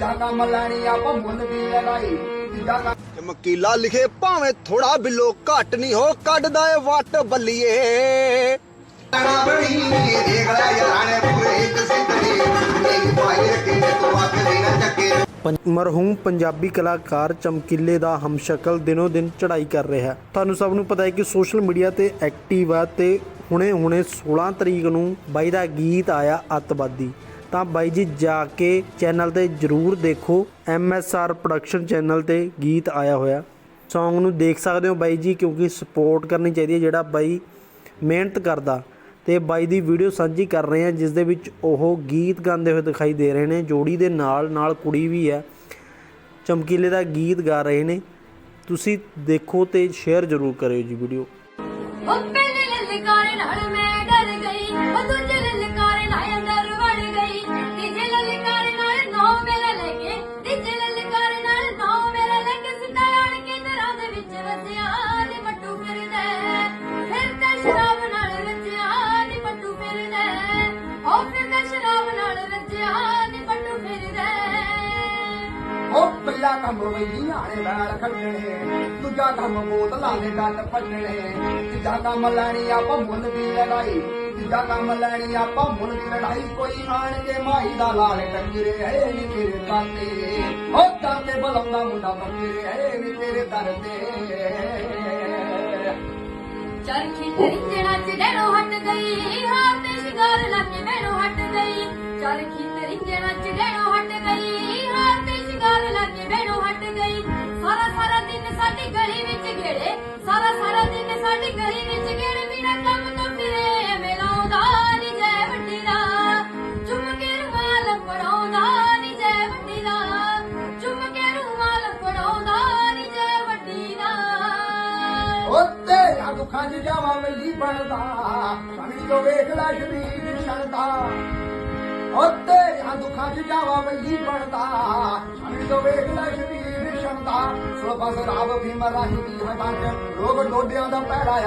ਤੀਜਾ ਕੰਮ ਲੈਣੀ ਆਪਾਂ ਮੁੱਲ ਦੀ ਲੜਾਈ ਤੀਜਾ ਕੰਮ ਚਮਕੀਲਾ ਲਿਖੇ ਭਾਵੇਂ ਥੋੜਾ ਬਿੱਲੋ ਘੱਟ ਨਹੀਂ ਹੋ ਕੱਢਦਾ ਏ ਵੱਟ ਬੱਲੀਏ। ਬਣੀ ਦੇਖ ਲੈ ਪੂਰੇ ਇੱਕ ਰੱਖੀ ਤੇ ਚੱਕੇ। ਮਰਹੂਮ ਪੰਜਾਬੀ ਕਲਾਕਾਰ ਚਮਕੀਲੇ ਦਾ ਹਮਸ਼ਕਲ ਦਿਨੋ ਦਿਨ ਚੜ੍ਹਾਈ ਕਰ ਰਿਹਾ। ਹੈ ਤੁਹਾਨੂੰ ਸਭ ਨੂੰ ਪਤਾ ਹੈ ਕਿ ਸੋਸ਼ਲ ਮੀਡੀਆ ਤੇ ਐਕਟਿਵ ਆ ਤੇ ਹੁਣੇ-ਹੁਣੇ 16 ਤਰੀਕ ਨੂੰ ਬਾਈ ਦਾ ਗੀਤ ਆਇਆ ਅੱਤਵਾਦੀ। ਤਾਂ ਬਾਈ ਜੀ ਜਾ ਕੇ ਚੈਨਲ ਤੇ ਜਰੂਰ ਦੇਖੋ। ਐਮਐਸਆਰ ਪ੍ਰੋਡਕਸ਼ਨ ਚੈਨਲ ਤੇ ਗੀਤ ਆਇਆ ਹੋਇਆ। Song ਨੂੰ ਦੇਖ ਸਕਦੇ ਹੋ ਬਾਈ ਜੀ ਕਿਉਂਕਿ ਸਪੋਰਟ ਕਰਨੀ ਚਾਹੀਦੀ ਹੈ ਜਿਹੜਾ ਬਾਈ ਮਿਹਨਤ ਕਰਦਾ। ਤੇ ਬਾਈ ਦੀ ਵੀਡੀਓ ਸਾਂਝੀ ਕਰ ਰਹੇ ਹਾਂ, ਜਿਸ ਦੇ ਵਿੱਚ ਉਹ ਗੀਤ ਗਾਉਂਦੇ ਹੋਏ ਦਿਖਾਈ ਦੇ ਰਹੇ ਨੇ। ਜੋੜੀ ਦੇ ਨਾਲ ਨਾਲ ਕੁੜੀ ਵੀ ਹੈ। ਚਮਕੀਲੇ ਦਾ ਗੀਤ ਗਾ ਰਹੇ ਨੇ। ਤੁਸੀਂ ਦੇਖੋ ਤੇ ਸ਼ੇਅਰ ਜ਼ਰੂਰ ਕਰਿਓ ਜੀ ਵੀਡੀਓ ਉਹ ਪਹਿਲੇ ਲਲਕਾਰੇ ਨਾਲ ਮੈਂ ਡਰ ਗਈ। ਉਹ ਦੂਜੇ ਲਲਕਾਰੇ ਨਾਲ ਅੰਦਰ ਪਹਿਲਾ ਕੰਮ ਵਈਆਂ ਨੇ ਨਾਲ ਖੱਟਣੇ ਦੂਜਾ ਕੰਮ ਬੋਤਲਾਂ ਦੇ ਡੱਟ ਪੱਟਣੇ ਤੀਜਾ ਕੰਮ ਲੈਣੀ ਆਪਾਂ ਮੁੱਲ ਦੀ ਲੜਾਈ, ਤੀਜਾ ਕੰਮ ਲੈਣੀ ਆਪਾਂ ਮੁੱਲ ਦੀ ਲੜਾਈ। ਕੋਈ ਆਣ ਕੇ ਮਾਈ ਦਾ ਲਾਲ ਟੰਗਰੇ ਹੈ ਨੀ ਤੇਰੇ ਤਾਤੇ। ਉਹ ਤਾਤੇ ਬਲੰਦਾ ਮੁੰਡਾ ਬੱਕਰੇ ਹੈ ਨੀ ਤੇਰੇ ਦਰ ਤੇ। ਚਰਖੀ ਤਰਿੰਜਣਾ ਚ ਡੇੜੋ ਹਟ ਗਈ, ਹਾਂ ਤੇ ਸ਼ਿੰਗਾਰ ਲੱਗੇ ਮੈਨੂੰ ਹਟ ਗਈ। ਚਰਖੀ ਤਰਿੰਜਣਾ ਚ ਡੇੜੋ ਗਲੀ ਵਿੱਚ ਗੇੜੇ ਬਿਨਾ ਕੰਮ ਤੋਂ ਫਿਰੇ ਮਿਲਾਉਂਦਾ ਨੀ ਜੈ ਵੱਡੀ ਦਾ ਚੁੰਮ ਕੇ ਰੁਮਾਲ ਫੜਾਉਂਦਾ ਨੀ ਜੈ ਵੱਡੀ ਦਾ ਚੁੰਮ ਕੇ ਰੁਮਾਲ ਫੜਾਉਂਦਾ ਨੀ ਜੈ ਵੱਡੀ ਦਾ ਉਹ ਤੇਰਾ ਦੁੱਖਾਂ ਜਾਵਾਂ ਵੈਲੀ ਬਣਦਾ ਸਮਝ ਲੋ ਵੇਖ ਲੈ ਸ਼ਰੀਰ ਛਲਦਾ ਉਹ ਤੇਰਾ ਦੁੱਖਾਂ ਜਾਵਾਂ ਵੈਲੀ ਬਣਦਾ ਸਮਝ ਲੋ ਵੇਖ ਲੈ ਸ਼ਰੀਰ ਛਲਦਾ ਸੋ ਰਾਵ ਵੀ ਮਰਾਹੀ ਦੀ ਹਟਾਂ ਰੋਗ ਡੋਡਿਆਂ ਦਾ ਪੈੜਾ